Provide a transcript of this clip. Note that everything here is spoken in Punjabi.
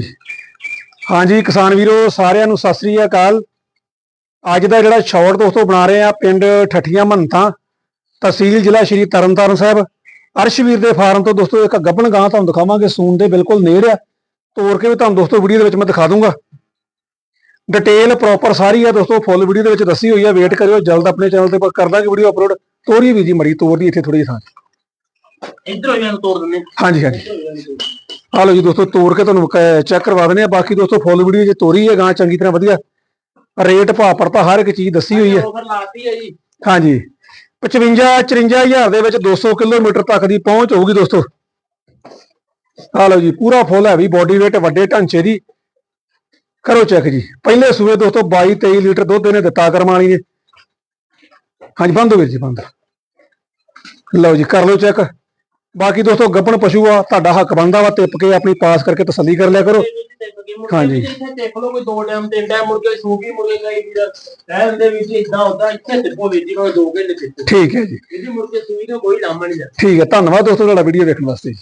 ਜੀ। ਹਾਂਜੀ ਕਿਸਾਨ ਵੀਰੋ ਸਾਰਿਆਂ ਨੂੰ ਸਤਿ ਸ੍ਰੀ ਅਕਾਲ। ਅੱਜ ਦਾ ਜਿਹੜਾ ਸ਼ਾਰਟ ਦੋਸਤੋ ਬਣਾ ਰਹੇ ਆ ਪਿੰਡ ਠੱਠੀਆਂ ਮਹੰਤਾਂ ਤਹਿਸੀਲ ਜ਼ਿਲ੍ਹਾ ਸ਼੍ਰੀ ਤਰਨਤਾਰਨ ਸਾਹਿਬ। ਅਰਸ਼ਵੀਰ ਦੇ ਫਾਰਮ ਤੋਂ ਦੋਸਤੋ ਇੱਕ ਗੱਬਣ ਗਾਂ ਤੁਹਾਨੂੰ ਦਿਖਾਵਾਂਗੇ ਸੂਨ ਦੇ ਬਿਲਕੁਲ ਨੇੜ ਆ। ਤੋੜ ਕੇ ਵੀ ਤੁਹਾਨੂੰ ਦੋਸਤੋ ਵੀਡੀਓ ਦੇ ਵਿੱਚ ਮੈਂ ਦਿਖਾ ਦੂੰਗਾ। ਡਿਟੇਲ ਪ੍ਰੋਪਰ ਸਾਰੀ ਆ ਦੋਸਤੋ ਫੁੱਲ ਵੀਡੀਓ ਦੇ ਵਿੱਚ ਦੱਸੀ ਹੋਈ ਆ ਵੇਟ ਕਰਿਓ ਜਲਦ ਆਪਣੇ ਚੈਨਲ ਤੇ ਕਰ ਦਾਂਗੇ ਵੀਡੀਓ ਅਪਲੋਡ ਤੋਰੀ ਵੀ ਜੀ ਮੜੀ ਤੋੜਦੀ ਇੱਥੇ ਥੋੜੀ ਜਿਹੀ ਥਾਂ। ਇਧਰੋਂ ਇਹਨਾਂ ਨੂੰ ਤੋੜ ਦਿੰਦੇ ਹਾਂਜੀ ਹਾਂਜੀ। ਆ ਲਓ ਜੀ ਦੋਸਤੋ ਤੋੜ ਕੇ ਤੁਹਾਨੂੰ ਚੈੱਕ ਕਰਵਾ ਦਿੰਦੇ ਆ ਬਾਕੀ ਦੋਸਤੋ ਫੁੱਲ ਵੀਡੀਓ ਜੇ ਤੋਰੀ ਹੈ ਗਾਂ ਚੰਗੀ ਤਰ੍ਹਾਂ ਵਧੀਆ। ਰੇਟ ਭਾਅ ਪੜਤਾ ਹਰ ਇੱਕ ਚੀਜ਼ ਦੱਸੀ ਹੋਈ ਹੈ। ਆਫਰ ਲਾਤੀ ਹੈ ਜੀ। ਹਾਂਜੀ। 55 54000 ਦੇ ਵਿੱਚ 200 ਕਿਲੋਮੀਟਰ ਤੱਕ ਦੀ ਪਹੁੰਚ ਹੋਊਗੀ ਦੋਸਤੋ। ਆ ਲਓ ਜੀ ਪੂਰਾ ਫੁੱਲ ਹੈਵੀ ਬੋਡੀ weight ਵੱਡੇ ਢਾਂਚੇ ਦੀ। ਕਰੋ ਚੈੱਕ ਜੀ। ਪਹਿਲੇ ਸੂਏ ਦੋਸਤੋ 22 23 ਲੀਟਰ ਦੁੱਧ ਇਹਨੇ ਦਿੱਤਾ ਕਰਮਾਲੀ ਨੇ। ਹਾਂਜੀ ਬੰਦ ਹੋ ਵੀਰ ਜੀ ਬੰਦ। ਲਓ ਜੀ ਕਰ ਲਓ ਚੈੱਕ ਬਾਕੀ ਦੋਸਤੋ ਗੱਪਣ ਪਸ਼ੂ ਆ ਤੁਹਾਡਾ ਹੱਕ ਬਣਦਾ ਵਾ ਟਿੱਪ ਕੇ ਆਪਣੀ ਪਾਸ ਕਰਕੇ ਤਸੱਲੀ ਕਰ ਲਿਆ ਕਰੋ। ਹਾਂਜੀ। ਦੇਖ ਲਓ ਕੋਈ ਦੋ ਟਾਈਮ ਤਿੰਨ ਟਾਈਮ ਮੁੜ ਕੇ ਸੂਗੀ ਮੁੜ ਕੇ ਵੀਰ ਰਹਿਣ ਦੇ ਵਿੱਚ ਇਦਾਂ ਹੁੰਦਾ ਇੱਥੇ ਵੀਰ ਜੀ ਕੋਈ ਦੋ ਘੰਟੇ ਠੀਕ ਹੈ ਜੀ। ਇਹਦੀ ਮੁੜ ਕੇ ਸੂਈ ਦਾ ਕੋਈ ਲਾਮਾ ਨਹੀਂ ਜਾਂਦਾ ਠੀਕ ਹੈ ਧੰਨਵਾਦ ਦੋਸਤੋ ਤੁਹਾਡਾ ਵੀਡੀਓ ਦੇਖਣ ਵਾਸਤੇ